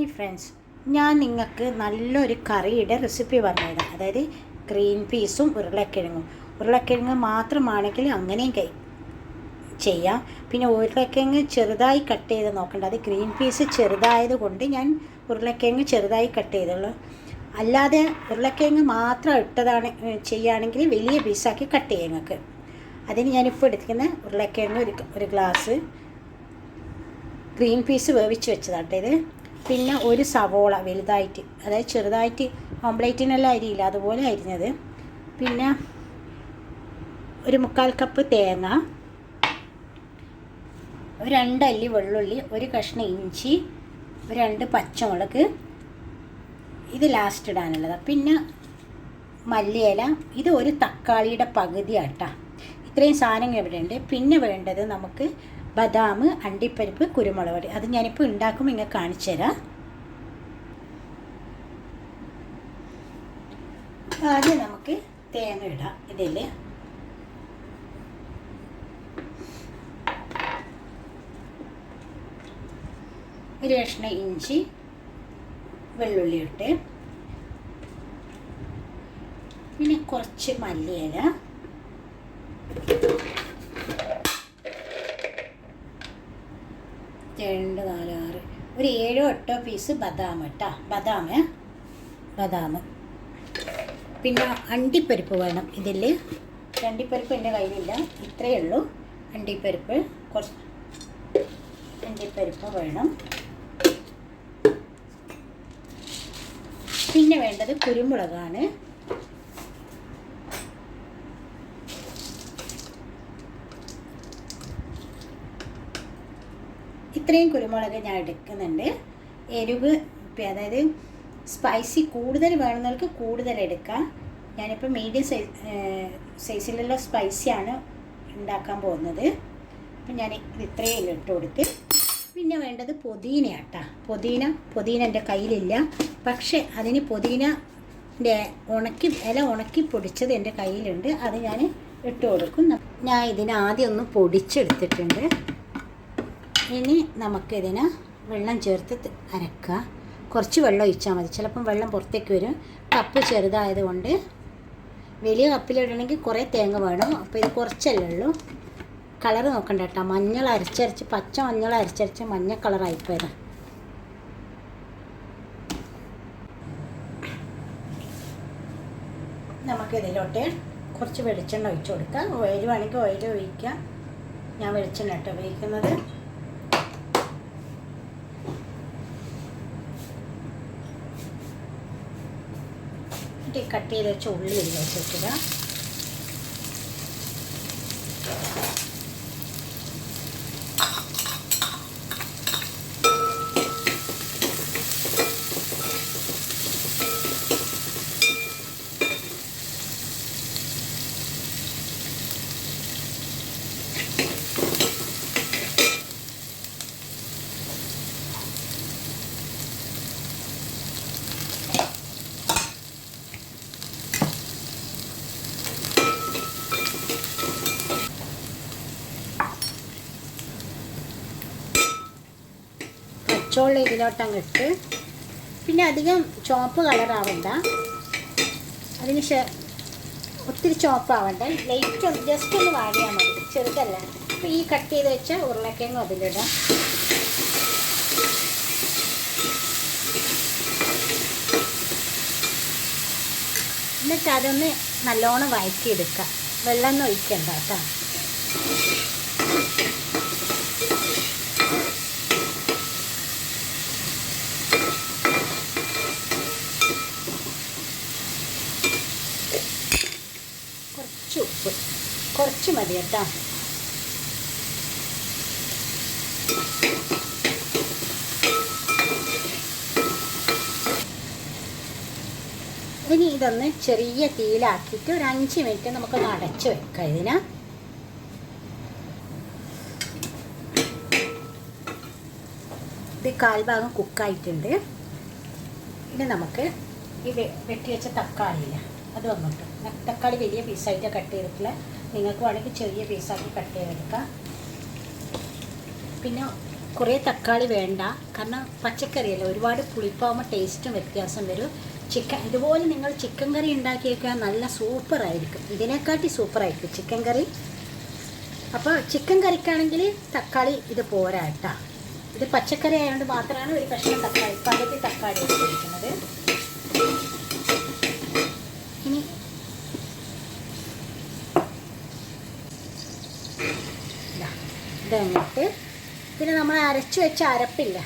Hi friends ഞാൻ നിങ്ങൾക്ക് നല്ലൊരു കറിയുടെ റെസിപ്പി പറഞ്ഞുതരാം. അതായത് ഗ്രീൻ പീസും ഉരുളക്കിഴങ്ങും. ഉരുളക്കിഴങ്ങ് മാത്രമാണെങ്കിൽ അങ്ങനെയും കൈ ചെയ്യാം. പിന്നെ ഉരുളക്കിഴങ്ങ് ചെറുതായി കട്ട് ചെയ്ത് നോക്കേണ്ട. അത് ഗ്രീൻ പീസ് ചെറുതായത് കൊണ്ട് ഞാൻ ഉരുളക്കിഴങ്ങ് ചെറുതായി കട്ട് ചെയ്തുള്ളൂ. അല്ലാതെ ഉരുളക്കിഴങ്ങ് മാത്രം ഇട്ടതാണ് ചെയ്യുകയാണെങ്കിൽ വലിയ പീസാക്കി കട്ട് ചെയ്യാം നിങ്ങൾക്ക്. അതിന് ഞാനിപ്പോൾ എടുത്തിരിക്കുന്ന ഉരുളക്കിഴങ്ങ് ഒരു ഒരു ഗ്ലാസ് ഗ്രീൻ പീസ് വേവിച്ച് വെച്ചതാട്ടെ ഇത് പിന്നെ ഒരു സവോള വലുതായിട്ട് അതായത് ചെറുതായിട്ട് ഓംപ്ലേറ്റിനെല്ലാം അരിയില്ല അതുപോലെ അരിഞ്ഞത്. പിന്നെ ഒരു മുക്കാൽ കപ്പ് തേങ്ങ ഒരു രണ്ടല്ലി വെള്ളുള്ളി ഒരു കഷ്ണം ഇഞ്ചി രണ്ട് പച്ചമുളക്. ഇത് ലാസ്റ്റ് ഇടാനുള്ളതാണ് പിന്നെ മല്ലിയില ഇത് ഒരു തക്കാളിയുടെ പകുതിയാട്ടാ. ഇത്രയും സാധനങ്ങൾ ഇവിടെ ഉണ്ട് പിന്നെ വേണ്ടത് നമുക്ക് ബദാം അണ്ടിപ്പരിപ്പ് കുരുമുളക് പൊടി. അത് ഞാനിപ്പോൾ ഉണ്ടാക്കും ഇങ്ങനെ കാണിച്ചു തരാം. ആദ്യം നമുക്ക് തേങ്ങ ഇടാം. ഇതിൽ ഒരു കഷ്ണം ഇഞ്ചി വെള്ളുള്ളി ഇട്ട് പിന്നെ കുറച്ച് മല്ലിയില രണ്ട് നാല് ആറ്. ഒരു ഏഴോ എട്ടോ പീസ് ബദാം കേട്ടോ ബദാം ബദാം. പിന്നെ അണ്ടിപ്പരിപ്പ് വേണം. ഇതിൽ അണ്ടിപ്പരിപ്പ് എന്റെ കയ്യിലില്ല. ഇത്രയേ ഉള്ളൂ. അണ്ടിപ്പരിപ്പ് കുറച്ച് അണ്ടിപ്പരിപ്പ് വേണം. പിന്നെ വേണ്ടത് കുരുമുളകാണ്. ഇത്രയും കുരുമുളക് ഞാൻ എടുക്കുന്നുണ്ട്. എരിവ് അതായത് സ്പൈസി കൂടുതൽ വേണമെന്നവർക്ക് കൂടുതൽ എടുക്കാം. ഞാനിപ്പോൾ മീഡിയം സൈസ് സൈസിലുള്ള സ്പൈസിയാണ് ഉണ്ടാക്കാൻ പോകുന്നത്. അപ്പം ഞാൻ ഇത് ഇത്രയും ഇട്ട് കൊടുത്ത്. പിന്നെ വേണ്ടത് പുതിനയാട്ടാ. പുതിന പുതിന എന്റെ കയ്യിലില്ല. പക്ഷേ അതിന് പുതിനന്റെ ഉണക്കി ഇല ഉണക്കി പൊടിച്ചത് എന്റെ കയ്യിലുണ്ട്. അത് ഞാൻ ഇട്ട് കൊടുക്കും. ഞാൻ ഇതിനാദ്യം ഒന്ന് പൊടിച്ചെടുത്തിട്ടുണ്ട്. ഇനി നമുക്കിതിന് വെള്ളം ചേർത്ത് അരക്കുക. കുറച്ച് വെള്ളം ഒഴിച്ചാൽ മതി. ചിലപ്പം വെള്ളം പുറത്തേക്ക് വരും. കപ്പ് ചെറുതായതുകൊണ്ട് വലിയ കപ്പിലിടണമെങ്കിൽ കുറേ തേങ്ങ വേണം. അപ്പോൾ ഇത് കുറച്ചല്ലേ ഉള്ളൂ. കളർ നോക്കണ്ട കേട്ടോ. മഞ്ഞൾ അരച്ചരച്ച് പച്ച മഞ്ഞൾ അരച്ചരച്ച് മഞ്ഞ കളറായിപ്പോയത് നമുക്കിതിലോട്ട് കുറച്ച് വെളിച്ചെണ്ണ ഒഴിച്ചു കൊടുക്കാം. ഓയിൽ വേണമെങ്കിൽ ഓയിൽ ഒഴിക്കാം. ഞാൻ വെളിച്ചെണ്ണ കേട്ടോ ഉപയോഗിക്കുന്നത്. കട്ട് ചെയ്ത് വെച്ച ഉള്ളി ഇതിലേക്ക് വെക്കുക പച്ചവെള്ളം ഇതിലോട്ടങ്ങ് ഇട്ട് പിന്നെ അധികം ചുവപ്പ് കളറാവണ്ട അതിന് ശേ ഒത്തിരി ചുവപ്പാവണ്ട ലൈറ്റ് ഒന്ന് ജസ്റ്റ് ഒന്ന് വാടിയാൽ മതി. ചെറുതല്ല. അപ്പോൾ ഈ കട്ട് ചെയ്ത് വെച്ച ഉരുളക്കിഴങ്ങ് അതിലിടാം. എന്നിട്ട് അതൊന്ന് നല്ലോണം വെള്ളം ഒന്നും ഒഴിക്കണ്ട കേട്ടോ കുറച്ച് ഉപ്പ് കുറച്ച് മതി കേട്ടോ. ഇനി ഇതൊന്ന് ചെറിയ തീയിലാക്കിയിട്ട് ഒരു അഞ്ച് മിനിറ്റ് നമുക്ക് അടച്ചു വെക്കാം ഇതിന്. ഇത് കാൽഭാഗം കുക്കായിട്ടുണ്ട്. ഇനി നമുക്ക് ഈ വെട്ടി വെച്ച തക്കാളിയില്ല അത് വന്നിട്ട്. തക്കാളി വലിയ പീസായിട്ട് കട്ട് ചെയ്തിട്ടില്ല നിങ്ങൾക്ക് വേണമെങ്കിൽ ചെറിയ പീസാക്കി കട്ട് ചെയ്തെടുക്കാം. പിന്നെ കുറേ തക്കാളി വേണ്ട. കാരണം പച്ചക്കറിയല്ല ഒരുപാട് പുളിപ്പാകുമ്പോൾ ടേസ്റ്റും വ്യത്യാസം വരും. ചിക്കൻ ഇതുപോലെ നിങ്ങൾ ചിക്കൻ കറി ഉണ്ടാക്കിയേക്കാൻ നല്ല സൂപ്പറായിരിക്കും ഇതിനെക്കാട്ടി സൂപ്പറായിരിക്കും ചിക്കൻ കറി അപ്പോൾ ചിക്കൻ കറിക്കാണെങ്കിൽ തക്കാളി ഇത് പോരാ കേട്ടോ. ഇത് പച്ചക്കറി ആയതുകൊണ്ട് മാത്രമാണ് ഒരു കഷ്ണം തക്കാളി പകുതി തക്കാളി ഉപയോഗിക്കുന്നത് ഇനി ഇതാ, ഇത് കഴിഞ്ഞിട്ട് പിന്നെ നമ്മൾ അരച്ച് വെച്ച അരപ്പില്ല?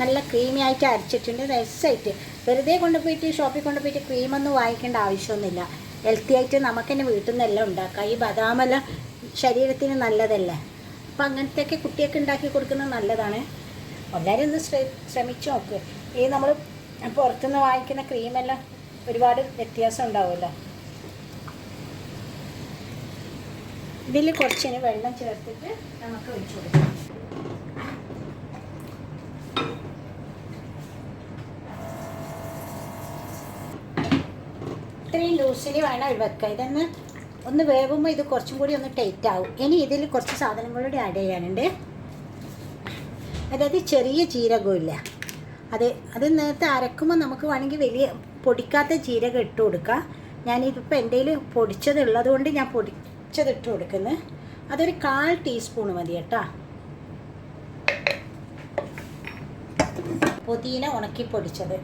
നല്ല ക്രീമി ആയിട്ട് അരച്ചിട്ടുണ്ട്. നൈസായിട്ട് വെറുതെ കൊണ്ടുപോയിട്ട് ഷോപ്പിൽ കൊണ്ടുപോയിട്ട് ക്രീമൊന്നും വാങ്ങിക്കേണ്ട ആവശ്യമൊന്നുമില്ല. ഹെൽത്തി ആയിട്ട് നമുക്ക് തന്നെ വീട്ടിൽ നിന്നെല്ലാം ഉണ്ടാക്കാം. ഈ ബദാമെല്ലാം ശരീരത്തിന് നല്ലതല്ലേ? അപ്പം അങ്ങനത്തെയൊക്കെ കുട്ടിയൊക്കെ ഉണ്ടാക്കി കൊടുക്കുന്നത് നല്ലതാണ്. എല്ലാവരും ഒന്ന് ശ്ര- ശ്രമിച്ച് നോക്ക്. ഈ നമ്മൾ പുറത്തുനിന്ന് വാങ്ങിക്കുന്ന ക്രീമെല്ലാം ഒരുപാട് വ്യത്യാസം ഉണ്ടാവുമല്ലോ? ഇതിൽ കുറച്ചിന് വെള്ളം ചേർത്തിട്ട് നമുക്ക് ഒഴിച്ചു കൊടുക്കാം. ഇത്രയും ലൂസിൽ വേണം വെക്കുക ഇതൊന്ന് ഒന്ന് വേവുമ്പോൾ ഇത് കുറച്ചും കൂടി ഒന്ന് ടൈറ്റ് ആവും. ഇനി ഇതിൽ കുറച്ച് സാധനം കൂടി ആഡ് ചെയ്യാനുണ്ട്. അതായത് ചെറിയ ജീരകമില്ല. അത് അത് നേരത്തെ അരക്കുമ്പോൾ നമുക്ക് വേണമെങ്കിൽ വലിയ പൊടിക്കാത്ത ജീരകം ഇട്ട് കൊടുക്കാം. ഞാനിതിപ്പോൾ എന്റെ കയ്യിൽ പൊടിച്ചത് ഉള്ളതുകൊണ്ട് ഞാൻ പൊടിച്ചത് ഇട്ട് കൊടുക്കുന്നത് അതൊരു കാൽ ടീസ്പൂൺ മതി കേട്ടോ. പുതിന ഉണക്കി പൊടിച്ചത്.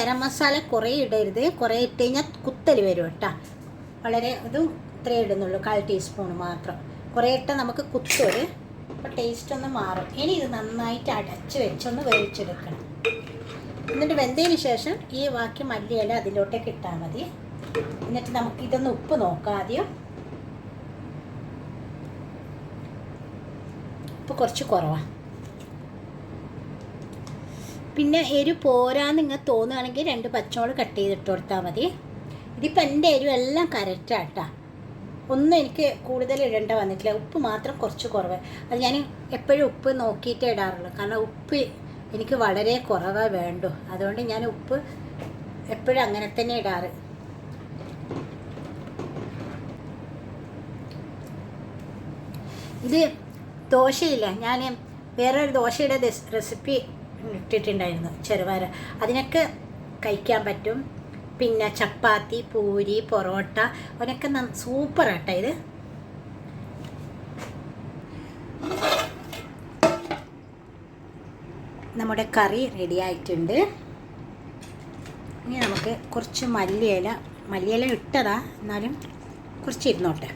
ഗരം മസാല കുറേ ഇടരുത്. കുറേ ഇട്ട് കഴിഞ്ഞാൽ കുത്തൽ വരും കേട്ടോ. വളരെ ഇതും ഇത്രേ ഇടുന്നുള്ളൂ കാൽ ടീസ്പൂൺ മാത്രം. കുറേ ഇട്ടാൽ നമുക്ക് കുത്തൊരു അപ്പോൾ ടേസ്റ്റ് ഒന്ന് മാറും. ഇനി ഇത് നന്നായിട്ട് അടച്ച് വെച്ചൊന്ന് വേവിച്ചെടുക്കണം. എന്നിട്ട് വെന്തതിന് ശേഷം ഈ ബാക്കി മല്ലിയില അതിലോട്ടേക്ക് ഇട്ടാൽ മതി. എന്നിട്ട് നമുക്ക് ഇതൊന്ന് ഉപ്പ് നോക്കാം ആദ്യം. ഉപ്പ് കുറച്ച് കുറവാണ് പിന്നെ എരി പോരാന്ന് നിങ്ങൾ തോന്നുകയാണെങ്കിൽ രണ്ട് പച്ചമുളക് കട്ട് ചെയ്തിട്ട് കൊടുത്താൽ മതി. ഇതിപ്പോൾ എന്റെ എരിവ് എല്ലാം കറക്റ്റാട്ടാ ഒന്നും എനിക്ക് കൂടുതൽ ഇടേണ്ട വന്നിട്ടില്ല. ഉപ്പ് മാത്രം കുറച്ച് കുറവ്. അത് ഞാൻ എപ്പോഴും ഉപ്പ് നോക്കിയിട്ടേ ഇടാറുള്ളൂ. കാരണം ഉപ്പ് എനിക്ക് വളരെ കുറവേ വേണ്ടു. അതുകൊണ്ട് ഞാൻ ഉപ്പ് എപ്പോഴും അങ്ങനെ തന്നെ ഇടാറ്. ഇത് ദോശയില്ല. ഞാൻ വേറൊരു ദോശയുടെ റെസിപ്പി ഇട്ടിട്ടുണ്ടായിരുന്നു ചെറുപയർ അതിനൊക്കെ കഴിക്കാൻ പറ്റും. പിന്നെ ചപ്പാത്തി പൂരി പൊറോട്ട അതിനൊക്കെ സൂപ്പർ ആട്ടോ ഇത്. നമ്മുടെ കറി റെഡി ആയിട്ടുണ്ട്. ഇനി നമുക്ക് കുറച്ച് മല്ലിയില മല്ലിയില ഇട്ടതാ എന്നാലും കുറച്ച് ഇരുന്നോട്ടെ.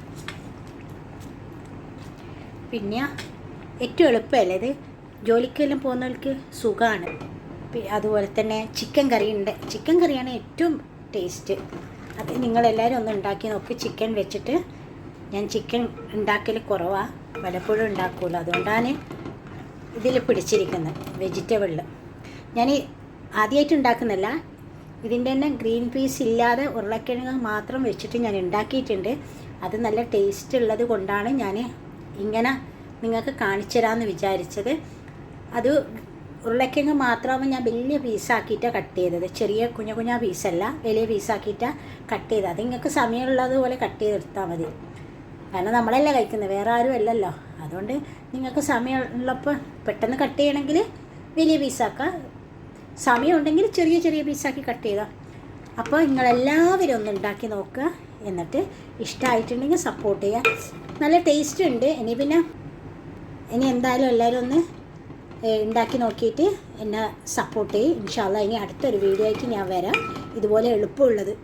പിന്നെ ഏറ്റവും എളുപ്പമല്ലേ ഇത്? ജോലിക്കെല്ലാം പോകുന്നവർക്ക് സുഖമാണ്. അതുപോലെ തന്നെ ചിക്കൻ കറി ഉണ്ട്. ചിക്കൻ കറിയാണ് ഏറ്റവും ടേസ്റ്റ് അത് നിങ്ങളെല്ലാവരും ഒന്ന് ഉണ്ടാക്കി നോക്കി. ചിക്കൻ വെച്ചിട്ട് ഞാൻ ചിക്കൻ ഉണ്ടാക്കൽ കുറവാണ് പലപ്പോഴും ഉണ്ടാക്കുള്ളൂ. അതുകൊണ്ടാണ് ഇതിൽ പിടിച്ചിരിക്കുന്നത് വെജിറ്റബിളിൽ ഞാൻ ഈ ആദ്യമായിട്ട് ഉണ്ടാക്കുന്നില്ല ഇതിന്റെ തന്നെ ഗ്രീൻ പീസ് ഇല്ലാതെ ഉരുളക്കിഴങ്ങ് മാത്രം വെച്ചിട്ട് ഞാൻ ഉണ്ടാക്കിയിട്ടുണ്ട്. അത് നല്ല ടേസ്റ്റ് ഉള്ളത് കൊണ്ടാണ് ഞാൻ ഇങ്ങനെ നിങ്ങൾക്ക് കാണിച്ചു തരാമെന്ന് വിചാരിച്ചത്. അത് ഉരുളക്കിഴങ്ങ് മാത്രമാകുമ്പോൾ ഞാൻ വലിയ പീസാക്കിയിട്ടാണ് കട്ട് ചെയ്തത്. ചെറിയ കുഞ്ഞ കുഞ്ഞ പീസല്ല വലിയ പീസാക്കിയിട്ടാണ് കട്ട് ചെയ്തത്. അത് നിങ്ങൾക്ക് സമയമുള്ളതുപോലെ കട്ട് ചെയ്തെടുത്താൽ മതി. കാരണം നമ്മളല്ലേ കഴിക്കുന്നത് വേറെ ആരും അല്ലല്ലോ. അതുകൊണ്ട് നിങ്ങൾക്ക് സമയമുള്ളപ്പോൾ പെട്ടെന്ന് കട്ട് ചെയ്യണമെങ്കിൽ വലിയ പീസാക്കുക സമയമുണ്ടെങ്കിൽ ചെറിയ ചെറിയ പീസാക്കി കട്ട് ചെയ്താൽ അപ്പോൾ നിങ്ങളെല്ലാവരും ഒന്ന് ഉണ്ടാക്കി നോക്കുക. എന്നിട്ട് ഇഷ്ടമായിട്ടുണ്ടെങ്കിൽ സപ്പോർട്ട് ചെയ്യുക നല്ല ടേസ്റ്റ് ഉണ്ട്. ഇനി പിന്നെ ഇനി എന്തായാലും എല്ലാവരും ഒന്ന് ഉണ്ടാക്കി നോക്കിയിട്ട് എന്നെ സപ്പോർട്ട് ചെയ്യും. ഇൻഷാല്ല ഇനി അടുത്തൊരു വീഡിയോ ആയിട്ട് ഞാൻ വരാം. ഇതുപോലെ എളുപ്പമുള്ളത്.